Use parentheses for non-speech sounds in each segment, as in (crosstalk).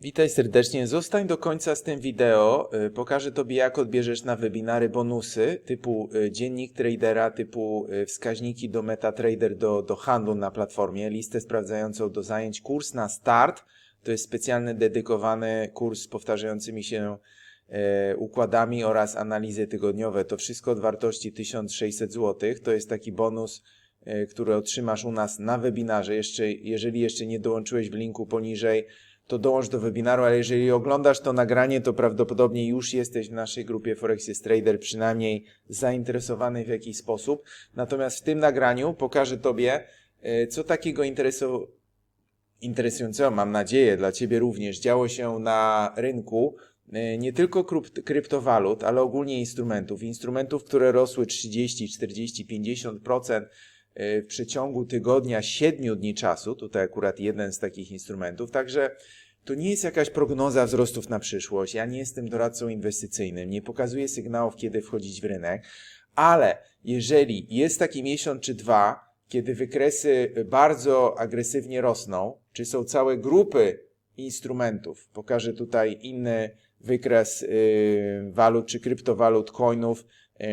Witaj serdecznie. Zostań do końca z tym wideo. Y, Pokażę Tobie, jak odbierzesz na webinary bonusy typu y, dziennik tradera, typu y, wskaźniki do MetaTrader, do, do handlu na platformie, listę sprawdzającą do zajęć, kurs na start. To jest specjalny, dedykowany kurs z powtarzającymi się układami oraz analizy tygodniowe. To wszystko od wartości 1600 zł. To jest taki bonus, który otrzymasz u nas na webinarze. Jeszcze, jeżeli jeszcze nie dołączyłeś w linku poniżej, to dołącz do webinaru, ale jeżeli oglądasz to nagranie, to prawdopodobnie już jesteś w naszej grupie Forex jest Trader, przynajmniej zainteresowany w jakiś sposób. Natomiast w tym nagraniu pokażę Tobie, e, co takiego interesu- interesującego, mam nadzieję, dla Ciebie również działo się na rynku e, nie tylko krypt- kryptowalut, ale ogólnie instrumentów. Instrumentów, które rosły 30, 40, 50% e, w przeciągu tygodnia, 7 dni czasu. Tutaj akurat jeden z takich instrumentów. Także to nie jest jakaś prognoza wzrostów na przyszłość. Ja nie jestem doradcą inwestycyjnym, nie pokazuję sygnałów, kiedy wchodzić w rynek, ale jeżeli jest taki miesiąc czy dwa, kiedy wykresy bardzo agresywnie rosną, czy są całe grupy instrumentów, pokażę tutaj inny wykres y, walut czy kryptowalut, coinów, y,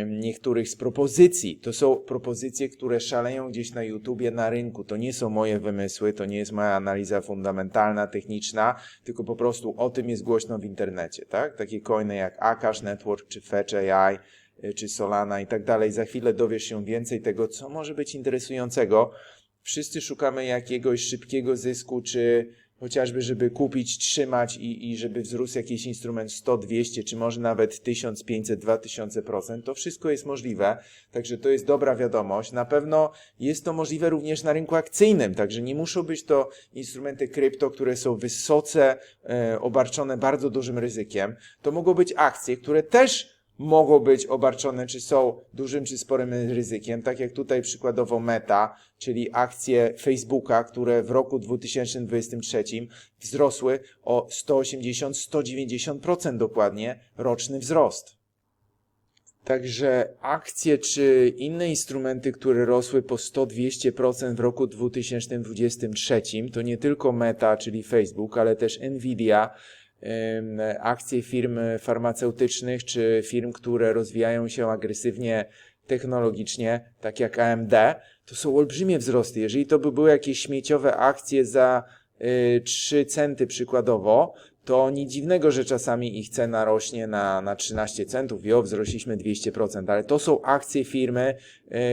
niektórych z propozycji. To są propozycje, które szaleją gdzieś na YouTubie, na rynku. To nie są moje wymysły, to nie jest moja analiza fundamentalna, techniczna, tylko po prostu o tym jest głośno w internecie, tak? Takie coiny jak Akash Network czy Fetch AI y, czy Solana i tak dalej. Za chwilę dowiesz się więcej tego, co może być interesującego. Wszyscy szukamy jakiegoś szybkiego zysku, czy chociażby, żeby kupić, trzymać i, i żeby wzrósł jakiś instrument 100, 200, czy może nawet 1500, 2000%. To wszystko jest możliwe, także to jest dobra wiadomość. Na pewno jest to możliwe również na rynku akcyjnym, także nie muszą być to instrumenty krypto, które są wysoce e, obarczone bardzo dużym ryzykiem. To mogą być akcje, które też mogą być obarczone, czy są dużym, czy sporym ryzykiem, tak jak tutaj przykładowo Meta, czyli akcje Facebooka, które w roku 2023 wzrosły o 180-190% dokładnie roczny wzrost. Także akcje czy inne instrumenty, które rosły po 100-200% w roku 2023, to nie tylko Meta, czyli Facebook, ale też Nvidia, akcje firm farmaceutycznych czy firm, które rozwijają się agresywnie technologicznie, tak jak AMD, to są olbrzymie wzrosty. Jeżeli to by były jakieś śmieciowe akcje za y, 3 centy przykładowo, to nic dziwnego, że czasami ich cena rośnie na, na 13 centów. Jo, wzrośliśmy 200%, ale to są akcje firmy,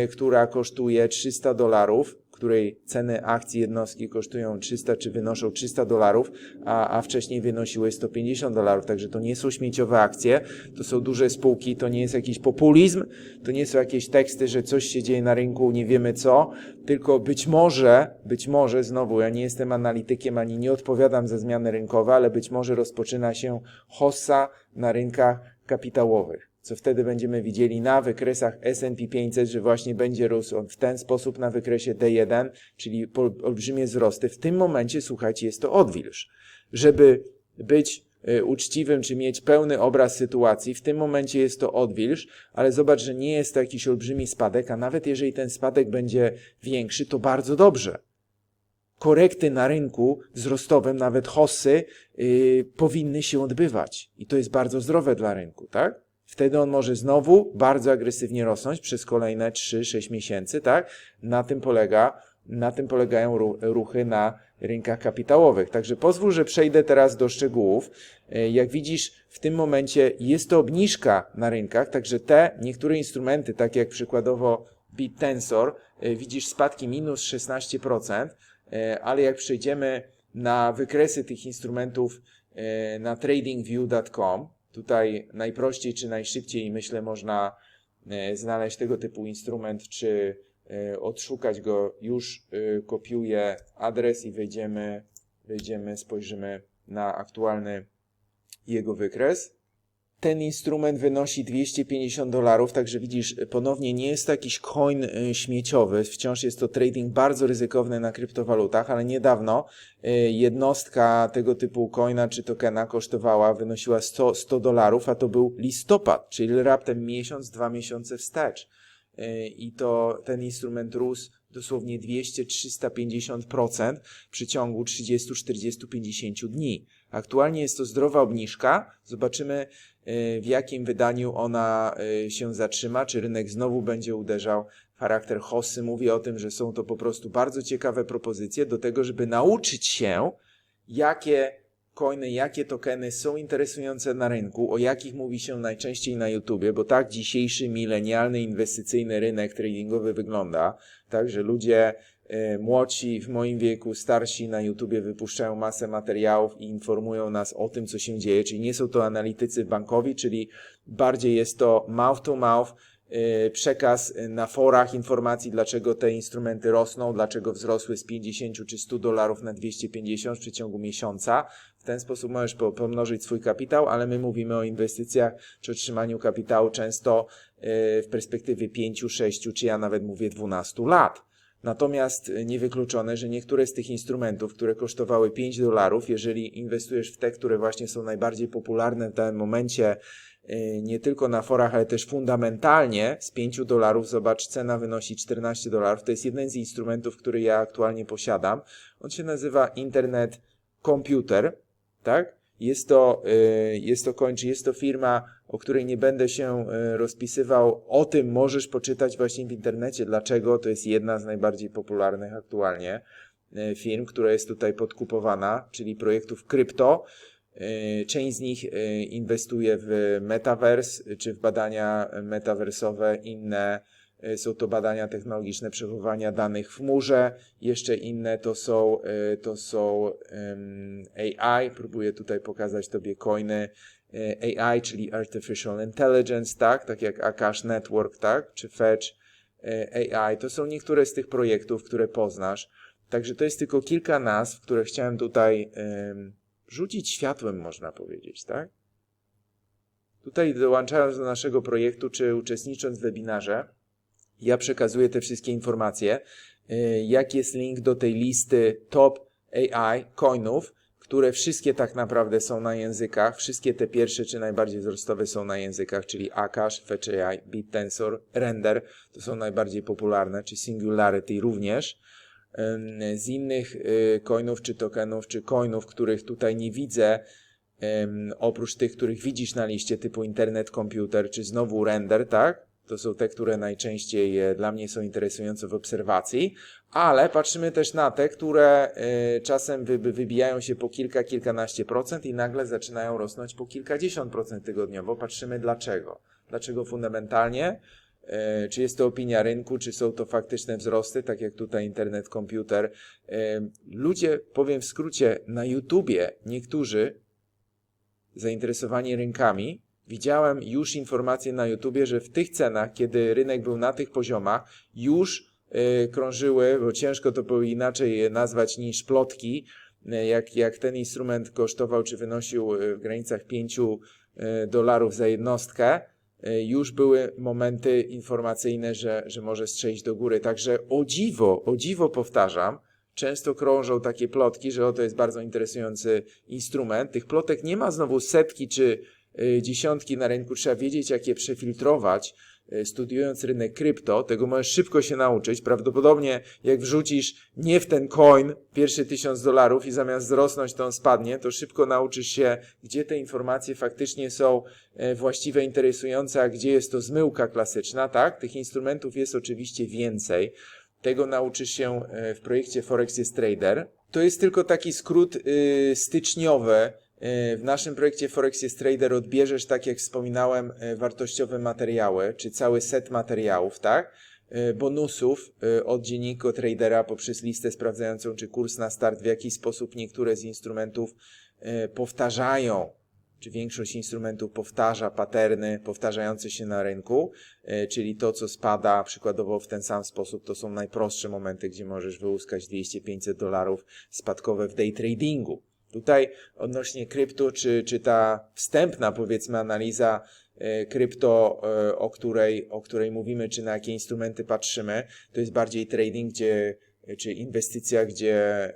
y, która kosztuje 300 dolarów, której ceny akcji jednostki kosztują 300 czy wynoszą 300 dolarów, a, a wcześniej wynosiły 150 dolarów. Także to nie są śmieciowe akcje, to są duże spółki, to nie jest jakiś populizm, to nie są jakieś teksty, że coś się dzieje na rynku, nie wiemy co, tylko być może, być może, znowu, ja nie jestem analitykiem ani nie odpowiadam za zmiany rynkowe, ale być może rozpoczyna się hossa na rynkach kapitałowych co wtedy będziemy widzieli na wykresach S&P 500, że właśnie będzie rósł on w ten sposób na wykresie D1, czyli olbrzymie wzrosty. W tym momencie, słuchajcie, jest to odwilż. Żeby być y, uczciwym, czy mieć pełny obraz sytuacji, w tym momencie jest to odwilż, ale zobacz, że nie jest to jakiś olbrzymi spadek, a nawet jeżeli ten spadek będzie większy, to bardzo dobrze korekty na rynku wzrostowym, nawet hossy, yy, powinny się odbywać. I to jest bardzo zdrowe dla rynku, tak? Wtedy on może znowu bardzo agresywnie rosnąć przez kolejne 3-6 miesięcy, tak? Na tym polega, na tym polegają ru- ruchy na rynkach kapitałowych. Także pozwól, że przejdę teraz do szczegółów. Yy, Jak widzisz, w tym momencie jest to obniżka na rynkach, także te niektóre instrumenty, takie jak przykładowo BitTensor, yy, widzisz spadki minus 16%, E, ale jak przejdziemy na wykresy tych instrumentów e, na tradingview.com, tutaj najprościej czy najszybciej myślę można e, znaleźć tego typu instrument, czy e, odszukać go, już e, kopiuję adres i wejdziemy, wejdziemy, spojrzymy na aktualny jego wykres. Ten instrument wynosi 250 dolarów, także widzisz, ponownie nie jest to jakiś coin y, śmieciowy, wciąż jest to trading bardzo ryzykowny na kryptowalutach, ale niedawno y, jednostka tego typu coina czy tokena kosztowała, wynosiła 100, 100 dolarów, a to był listopad, czyli raptem miesiąc, dwa miesiące wstecz. Y, I to ten instrument rósł dosłownie 200-350% w przeciągu 30, 40, 50 dni. Aktualnie jest to zdrowa obniżka. Zobaczymy, y, w jakim wydaniu ona y, się zatrzyma, czy rynek znowu będzie uderzał w charakter hossy. Mówię o tym, że są to po prostu bardzo ciekawe propozycje do tego, żeby nauczyć się, jakie coiny, jakie tokeny są interesujące na rynku, o jakich mówi się najczęściej na YouTubie, bo tak dzisiejszy milenialny inwestycyjny rynek tradingowy wygląda, tak, że ludzie młodsi w moim wieku, starsi na YouTubie wypuszczają masę materiałów i informują nas o tym, co się dzieje, czyli nie są to analitycy bankowi, czyli bardziej jest to mouth to mouth, y, przekaz na forach informacji, dlaczego te instrumenty rosną, dlaczego wzrosły z 50 czy 100 dolarów na 250 w przeciągu miesiąca. W ten sposób możesz po- pomnożyć swój kapitał, ale my mówimy o inwestycjach czy otrzymaniu kapitału często y, w perspektywie 5, 6 czy ja nawet mówię 12 lat. Natomiast y, niewykluczone, że niektóre z tych instrumentów, które kosztowały 5 dolarów, jeżeli inwestujesz w te, które właśnie są najbardziej popularne w danym momencie, y, nie tylko na forach, ale też fundamentalnie z 5 dolarów, zobacz, cena wynosi 14 dolarów. To jest jeden z instrumentów, który ja aktualnie posiadam. On się nazywa Internet Computer, tak? Jest to, y, jest to kończy, jest to firma, o której nie będę się y, rozpisywał. O tym możesz poczytać właśnie w internecie. Dlaczego? To jest jedna z najbardziej popularnych aktualnie y, firm, która jest tutaj podkupowana, czyli projektów krypto. Część z nich inwestuje w metaverse czy w badania metaversowe, inne są to badania technologiczne przechowywania danych w chmurze, jeszcze inne to są, y, to są AI, próbuję tutaj pokazać Tobie coiny y, AI, czyli Artificial Intelligence, tak, tak jak Akash Network, tak, czy Fetch AI, to są niektóre z tych projektów, które poznasz, także to jest tylko kilka nazw, które chciałem tutaj rzucić światłem, można powiedzieć, tak? Tutaj dołączając do naszego projektu, czy uczestnicząc w webinarze, ja przekazuję te wszystkie informacje. Y, Jak jest link do tej listy top AI coinów, które wszystkie tak naprawdę są na językach. Wszystkie te pierwsze czy najbardziej wzrostowe są na językach, czyli Akash, Fetch AI, BitTensor, Render. To są najbardziej popularne, czy Singularity również. Z innych y, coinów, czy tokenów, czy coinów, których tutaj nie widzę, oprócz tych, których widzisz na liście typu internet, komputer, czy znowu render, tak? To są te, które najczęściej e, dla mnie są interesujące w obserwacji, ale patrzymy też na te, które e, czasem wy, wybijają się po kilka, kilkanaście procent i nagle zaczynają rosnąć po kilkadziesiąt procent tygodniowo. Patrzymy dlaczego. Dlaczego fundamentalnie? E, Czy jest to opinia rynku, czy są to faktyczne wzrosty, tak jak tutaj internet, komputer. Ludzie, powiem w skrócie, na YouTubie niektórzy zainteresowani rynkami, widziałem już informacje na YouTubie, że w tych cenach, kiedy rynek był na tych poziomach, już y, krążyły, bo ciężko to było inaczej nazwać niż plotki, y, jak, jak ten instrument kosztował czy wynosił y, w granicach 5 y, dolarów za jednostkę, już były momenty informacyjne, że, że może strzelić do góry. Także o dziwo, o dziwo powtarzam, często krążą takie plotki, że oto jest bardzo interesujący instrument. Tych plotek nie ma znowu setki czy dziesiątki na rynku. Trzeba wiedzieć, jak je przefiltrować. Y, Studiując rynek krypto, tego możesz szybko się nauczyć. Prawdopodobnie jak wrzucisz nie w ten coin pierwszy tysiąc dolarów i zamiast wzrosnąć to on spadnie, to szybko nauczysz się, gdzie te informacje faktycznie są e, właściwe, interesujące, a gdzie jest to zmyłka klasyczna, tak? Tych instrumentów jest oczywiście więcej. Tego nauczysz się e, w projekcie Forex jest Trader. To jest tylko taki skrót y, styczniowy. Y, W naszym projekcie Forex jest Trader odbierzesz, tak jak wspominałem, y, wartościowe materiały, czy cały set materiałów, tak? Y, Bonusów od dziennika tradera poprzez listę sprawdzającą, czy kurs na start, w jaki sposób niektóre z instrumentów powtarzają czy większość instrumentów powtarza paterny powtarzające się na rynku, e, czyli to, co spada przykładowo w ten sam sposób, to są najprostsze momenty, gdzie możesz wyłuskać 200-500 dolarów spadkowe w day tradingu. Tutaj odnośnie krypto, czy, czy ta wstępna powiedzmy analiza e, krypto, e, o której, o której mówimy, czy na jakie instrumenty patrzymy, to jest bardziej trading, gdzie, czy inwestycja, gdzie e,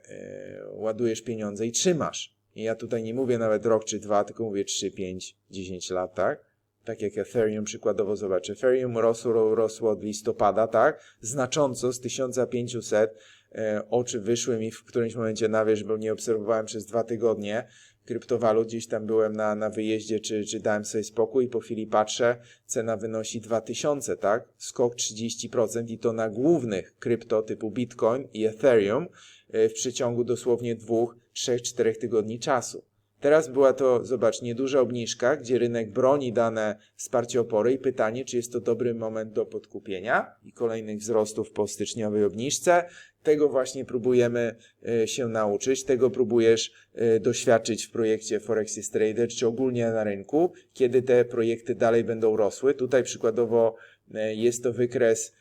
ładujesz pieniądze i trzymasz. I ja tutaj nie mówię nawet rok czy dwa, tylko mówię 3, 5, 10 lat, tak? Tak jak Ethereum przykładowo zobacz. Ethereum rosło, rosło od listopada, tak? Znacząco z 1500. E, oczy wyszły mi w którymś momencie na wierzch, bo nie obserwowałem przez dwa tygodnie. kryptowalut. Gdzieś tam byłem na, na wyjeździe, czy, czy dałem sobie spokój i po chwili patrzę, cena wynosi 2000, tak? Skok 30% i to na głównych krypto typu Bitcoin i Ethereum y, w przeciągu dosłownie dwóch, trzech, czterech tygodni czasu. Teraz była to, zobacz, nieduża obniżka, gdzie rynek broni dane wsparcie opory i pytanie, czy jest to dobry moment do podkupienia i kolejnych wzrostów po styczniowej obniżce. Tego właśnie próbujemy e, się nauczyć, tego próbujesz e, doświadczyć w projekcie Forex jest Trader, czy ogólnie na rynku, kiedy te projekty dalej będą rosły. Tutaj przykładowo e, jest to wykres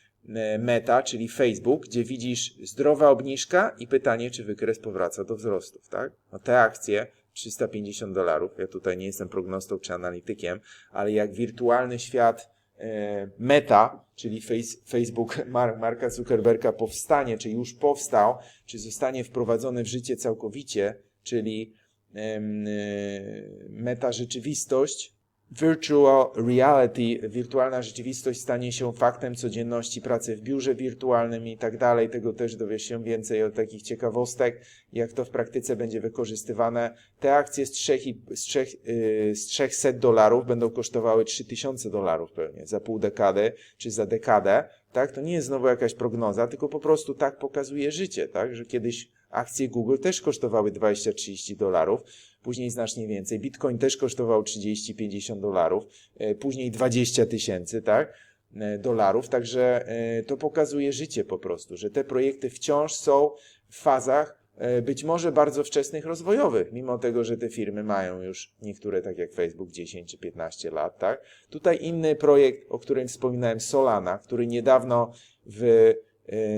Meta, czyli Facebook, gdzie widzisz zdrowa obniżka i pytanie, czy wykres powraca do wzrostów, tak? No te akcje 350 dolarów. Ja tutaj nie jestem prognostą czy analitykiem, ale jak wirtualny świat e, Meta, czyli face, Facebook (laughs) Mar Marka Zuckerberga powstanie, czy już powstał, czy zostanie wprowadzony w życie całkowicie, czyli e, meta rzeczywistość, virtual reality, wirtualna rzeczywistość stanie się faktem codzienności pracy w biurze wirtualnym i tak dalej. Tego też dowiesz się więcej od takich ciekawostek, jak to w praktyce będzie wykorzystywane. Te akcje z, trzech i, z, trzech, yy, z 300 dolarów będą kosztowały 3000 dolarów pewnie za pół dekady czy za dekadę. Tak? To nie jest znowu jakaś prognoza, tylko po prostu tak pokazuje życie, tak? że kiedyś akcje Google też kosztowały 20-30 dolarów, później znacznie więcej. Bitcoin też kosztował 30-50 dolarów, e, później 20 tysięcy, tak? e, dolarów, także e, to pokazuje życie po prostu, że te projekty wciąż są w fazach być może bardzo wczesnych rozwojowych, mimo tego, że te firmy mają już niektóre, tak jak Facebook, 10 czy 15 lat, tak? Tutaj inny projekt, o którym wspominałem, Solana, który niedawno w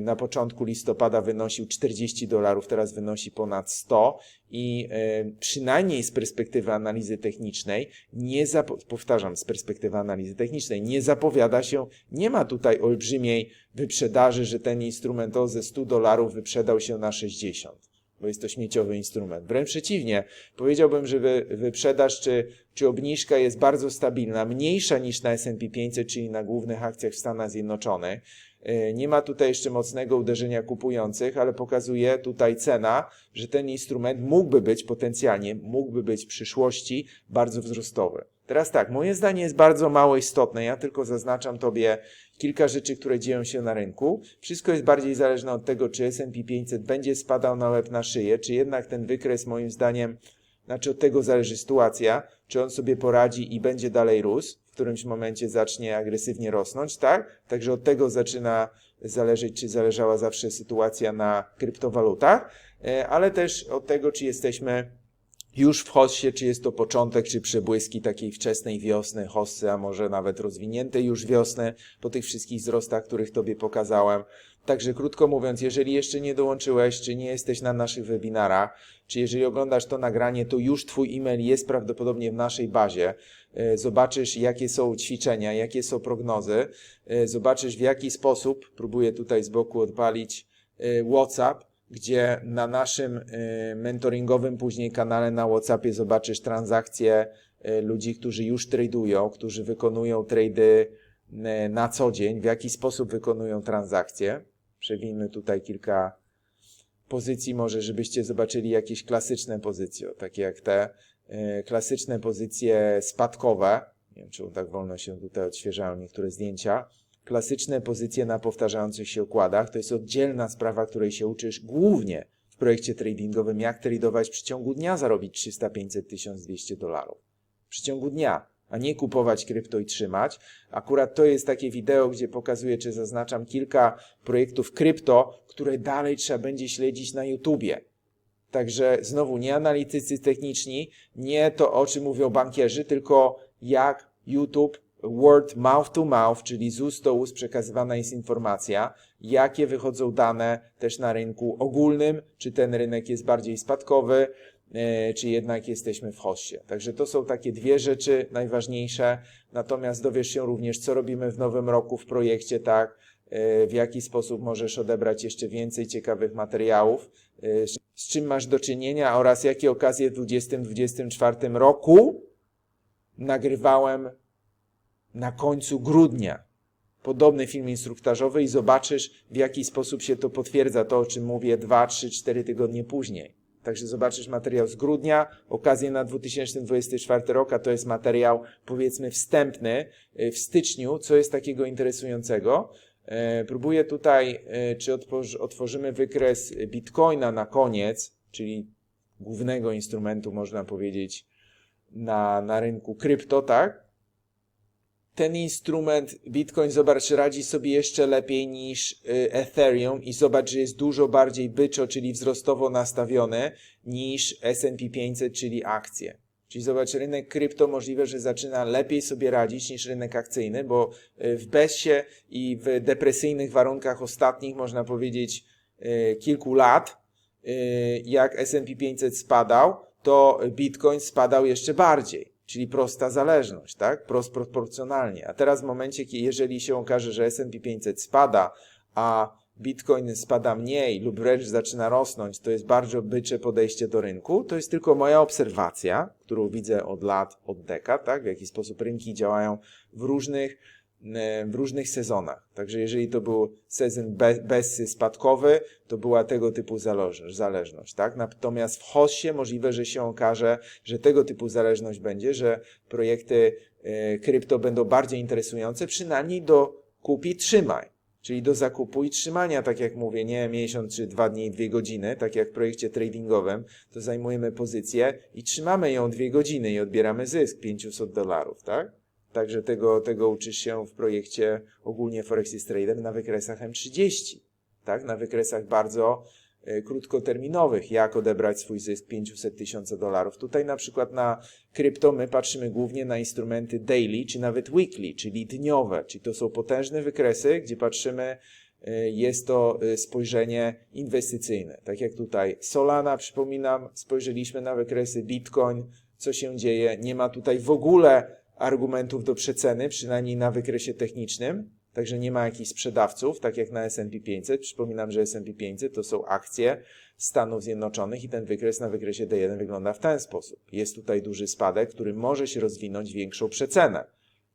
na początku listopada wynosił 40 dolarów, teraz wynosi ponad 100 i y, przynajmniej z perspektywy analizy technicznej, nie powtarzam, z perspektywy analizy technicznej, nie zapowiada się, nie ma tutaj olbrzymiej wyprzedaży, że ten instrument o ze 100 dolarów wyprzedał się na 60 bo jest to śmieciowy instrument. Wręcz przeciwnie, powiedziałbym, że wy, wyprzedaż czy, czy obniżka jest bardzo stabilna, mniejsza niż na S&P 500, czyli na głównych akcjach w Stanach Zjednoczonych. E, Nie ma tutaj jeszcze mocnego uderzenia kupujących, ale pokazuje tutaj cena, że ten instrument mógłby być potencjalnie, mógłby być w przyszłości bardzo wzrostowy. Teraz tak, moje zdanie jest bardzo mało istotne, ja tylko zaznaczam Tobie kilka rzeczy, które dzieją się na rynku. Wszystko jest bardziej zależne od tego, czy S&P 500 będzie spadał na łeb na szyję, czy jednak ten wykres moim zdaniem, znaczy od tego zależy sytuacja, czy on sobie poradzi i będzie dalej rósł, którymś momencie zacznie agresywnie rosnąć, tak? Także od tego zaczyna zależeć, czy zależała zawsze sytuacja na kryptowalutach, e, ale też od tego, czy jesteśmy już w hossie, czy jest to początek, czy przebłyski takiej wczesnej wiosny, hossy, a może nawet rozwiniętej już wiosny, po tych wszystkich wzrostach, których Tobie pokazałem. Także krótko mówiąc, jeżeli jeszcze nie dołączyłeś, czy nie jesteś na naszych webinarach, czy jeżeli oglądasz to nagranie, to już Twój e-mail jest prawdopodobnie w naszej bazie. E, Zobaczysz, jakie są ćwiczenia, jakie są prognozy. E, Zobaczysz, w jaki sposób, próbuję tutaj z boku odpalić e, WhatsApp, gdzie na naszym y, mentoringowym później kanale na WhatsAppie zobaczysz transakcje y, ludzi, którzy już tradują, którzy wykonują trady y, na co dzień, w jaki sposób wykonują transakcje. Przewijmy tutaj kilka pozycji, może żebyście zobaczyli jakieś klasyczne pozycje, takie jak te klasyczne pozycje spadkowe. Nie wiem, czy tak wolno się tutaj odświeżają niektóre zdjęcia klasyczne pozycje na powtarzających się układach. To jest oddzielna sprawa, której się uczysz głównie w projekcie tradingowym, jak tradować w przeciągu dnia, zarobić 300, 500, 1200 dolarów. W przeciągu dnia, a nie kupować krypto i trzymać. Akurat to jest takie wideo, gdzie pokazuję, czy zaznaczam kilka projektów krypto, które dalej trzeba będzie śledzić na YouTubie. Także znowu nie analitycy techniczni, nie to o czym mówią bankierzy, tylko jak YouTube word mouth to mouth, czyli z ust do ust przekazywana jest informacja, jakie wychodzą dane też na rynku ogólnym, czy ten rynek jest bardziej spadkowy, e, czy jednak jesteśmy w hossie. Także to są takie dwie rzeczy najważniejsze, natomiast dowiesz się również, co robimy w nowym roku w projekcie, tak, e, w jaki sposób możesz odebrać jeszcze więcej ciekawych materiałów, e, z czym masz do czynienia oraz jakie okazje w 2024 roku nagrywałem na końcu grudnia podobny film instruktażowy i zobaczysz, w jaki sposób się to potwierdza, to o czym mówię 2, 3, 4 tygodnie później. Także zobaczysz materiał z grudnia, okazję na 2024 rok, a to jest materiał powiedzmy wstępny y, w styczniu, co jest takiego interesującego. E, Próbuję tutaj, e, czy otworzy, otworzymy wykres Bitcoina na koniec, czyli głównego instrumentu, można powiedzieć, na, na rynku krypto, tak? Ten instrument Bitcoin, zobacz, radzi sobie jeszcze lepiej niż y, Ethereum i zobacz, że jest dużo bardziej byczo, czyli wzrostowo nastawiony niż S&P 500, czyli akcje. Czyli zobacz, rynek krypto możliwe, że zaczyna lepiej sobie radzić niż rynek akcyjny, bo y, w bezsie i w depresyjnych warunkach ostatnich, można powiedzieć, y, kilku lat, jak S&P 500 spadał, to Bitcoin spadał jeszcze bardziej. Czyli prosta zależność, tak? Prost proporcjonalnie. A teraz w momencie, jeżeli się okaże, że S&P 500 spada, a Bitcoin spada mniej lub wręcz zaczyna rosnąć, to jest bardzo bycze podejście do rynku. To jest tylko moja obserwacja, którą widzę od lat, od dekad, tak? w jaki sposób rynki działają w różnych, w różnych sezonach. Także jeżeli to był sezon be, bezsy spadkowy, to była tego typu zależność, zależność tak? Natomiast w HOSie możliwe, że się okaże, że tego typu zależność będzie, że projekty e, krypto będą bardziej interesujące, przynajmniej do kupi trzymaj. Czyli do zakupu i trzymania, tak jak mówię, nie miesiąc czy dwa dni, dwie godziny, tak jak w projekcie tradingowym, to zajmujemy pozycję i trzymamy ją dwie godziny i odbieramy zysk 500 dolarów, tak? Także tego, tego uczysz się w projekcie ogólnie Forex Trader na wykresach M30, tak? Na wykresach bardzo e, krótkoterminowych, jak odebrać swój zysk 500 tysięcy dolarów. Tutaj na przykład na krypto my patrzymy głównie na instrumenty daily, czy nawet weekly, czyli dniowe, czyli to są potężne wykresy, gdzie patrzymy, y, jest to y, spojrzenie inwestycyjne. Tak jak tutaj Solana, przypominam, spojrzeliśmy na wykresy Bitcoin, co się dzieje, nie ma tutaj w ogóle argumentów do przeceny, przynajmniej na wykresie technicznym, także nie ma jakichś sprzedawców, tak jak na S&P 500. Przypominam, że S&P 500 to są akcje Stanów Zjednoczonych i ten wykres na wykresie D1 wygląda w ten sposób. Jest tutaj duży spadek, który może się rozwinąć większą przecenę.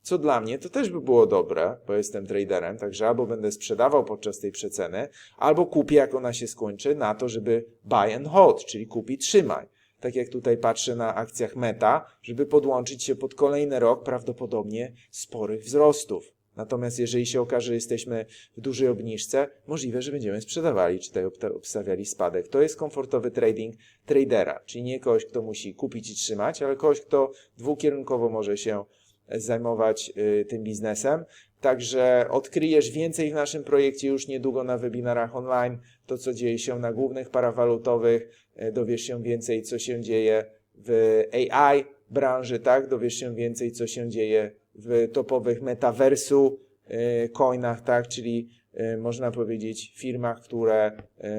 Co dla mnie to też by było dobre, bo jestem traderem, także albo będę sprzedawał podczas tej przeceny, albo kupię jak ona się skończy na to, żeby buy and hold, czyli kupi trzymaj. Tak jak tutaj patrzę na akcjach Meta, żeby podłączyć się pod kolejny rok prawdopodobnie sporych wzrostów. Natomiast jeżeli się okaże, że jesteśmy w dużej obniżce, możliwe, że będziemy sprzedawali, czy tutaj obstawiali spadek. To jest komfortowy trading tradera, czyli nie kogoś, kto musi kupić i trzymać, ale kogoś, kto dwukierunkowo może się zajmować y, tym biznesem. Także odkryjesz więcej w naszym projekcie już niedługo na webinarach online. To, co dzieje się na głównych parawalutowych, dowiesz się więcej, co się dzieje w AI branży, tak? Dowiesz się więcej, co się dzieje w topowych metaversu y, coinach, tak? Czyli y, można powiedzieć firmach, które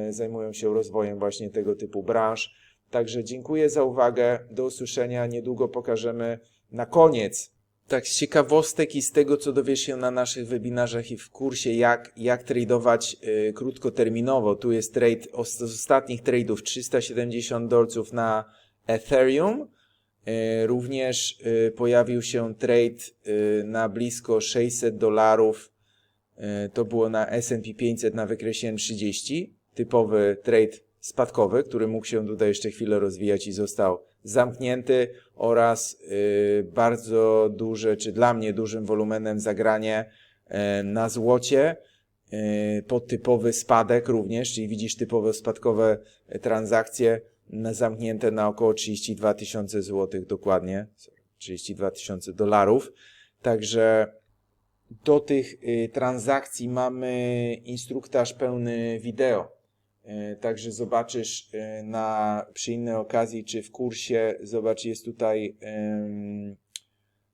zajmują się rozwojem właśnie tego typu branż. Także dziękuję za uwagę. Do usłyszenia. Niedługo pokażemy na koniec tak z ciekawostek i z tego, co dowiesz się na naszych webinarzach i w kursie, jak, jak tradować y, krótkoterminowo. Tu jest trade z ostatnich trade'ów 370 dolców na Ethereum. Y, również y, pojawił się trade y, na blisko 600 dolarów. To było na S&P 500 na wykresie M30. Typowy trade spadkowy, który mógł się tutaj jeszcze chwilę rozwijać i został zamknięty oraz y, bardzo duże, czy dla mnie dużym wolumenem zagranie y, na złocie y, pod typowy spadek również, czyli widzisz typowe spadkowe y, transakcje zamknięte na około 32 tysiące złotych dokładnie, 32 tysiące dolarów. Także do tych y, transakcji mamy instruktaż pełny wideo. E, Także zobaczysz e, na, przy innej okazji, czy w kursie, zobacz, jest tutaj em,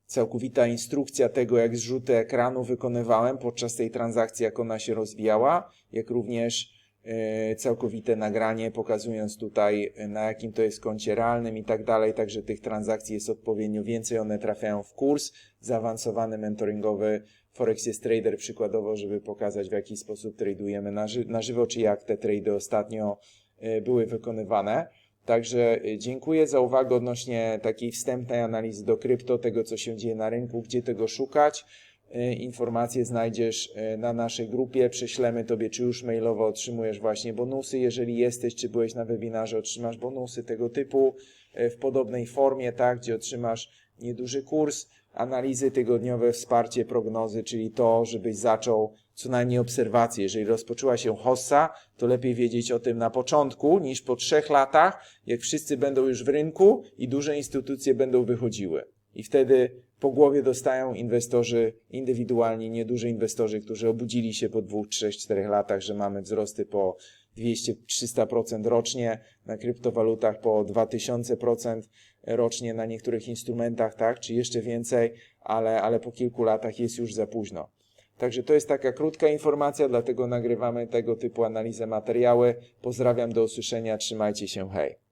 całkowita instrukcja tego, jak zrzuty ekranu wykonywałem podczas tej transakcji, jak ona się rozwijała, jak również e, całkowite nagranie, pokazując tutaj, na jakim to jest koncie realnym i tak dalej. Także tych transakcji jest odpowiednio więcej, one trafiają w kurs zaawansowany, mentoringowy Forex jest trader przykładowo, żeby pokazać w jaki sposób tradujemy na, ży na żywo, czy jak te trady ostatnio y, były wykonywane. Także y, dziękuję za uwagę odnośnie takiej wstępnej analizy do krypto, tego co się dzieje na rynku, gdzie tego szukać. y, informacje znajdziesz na naszej grupie. Prześlemy Tobie, czy już mailowo otrzymujesz właśnie bonusy. Jeżeli jesteś, czy byłeś na webinarze, otrzymasz bonusy tego typu w podobnej formie, tak, gdzie otrzymasz nieduży kurs, analizy tygodniowe, wsparcie prognozy, czyli to, żebyś zaczął co najmniej obserwacje. Jeżeli rozpoczęła się hossa, to lepiej wiedzieć o tym na początku niż po trzech latach, jak wszyscy będą już w rynku i duże instytucje będą wychodziły. I wtedy po głowie dostają inwestorzy indywidualni, nieduży inwestorzy, którzy obudzili się po dwóch, trzech, czterech latach, że mamy wzrosty po 200-300% rocznie na kryptowalutach, po 2000% rocznie na niektórych instrumentach, tak, czy jeszcze więcej, ale, ale po kilku latach jest już za późno. Także to jest taka krótka informacja, dlatego nagrywamy tego typu analizę materiały. Pozdrawiam, do usłyszenia, trzymajcie się, hej.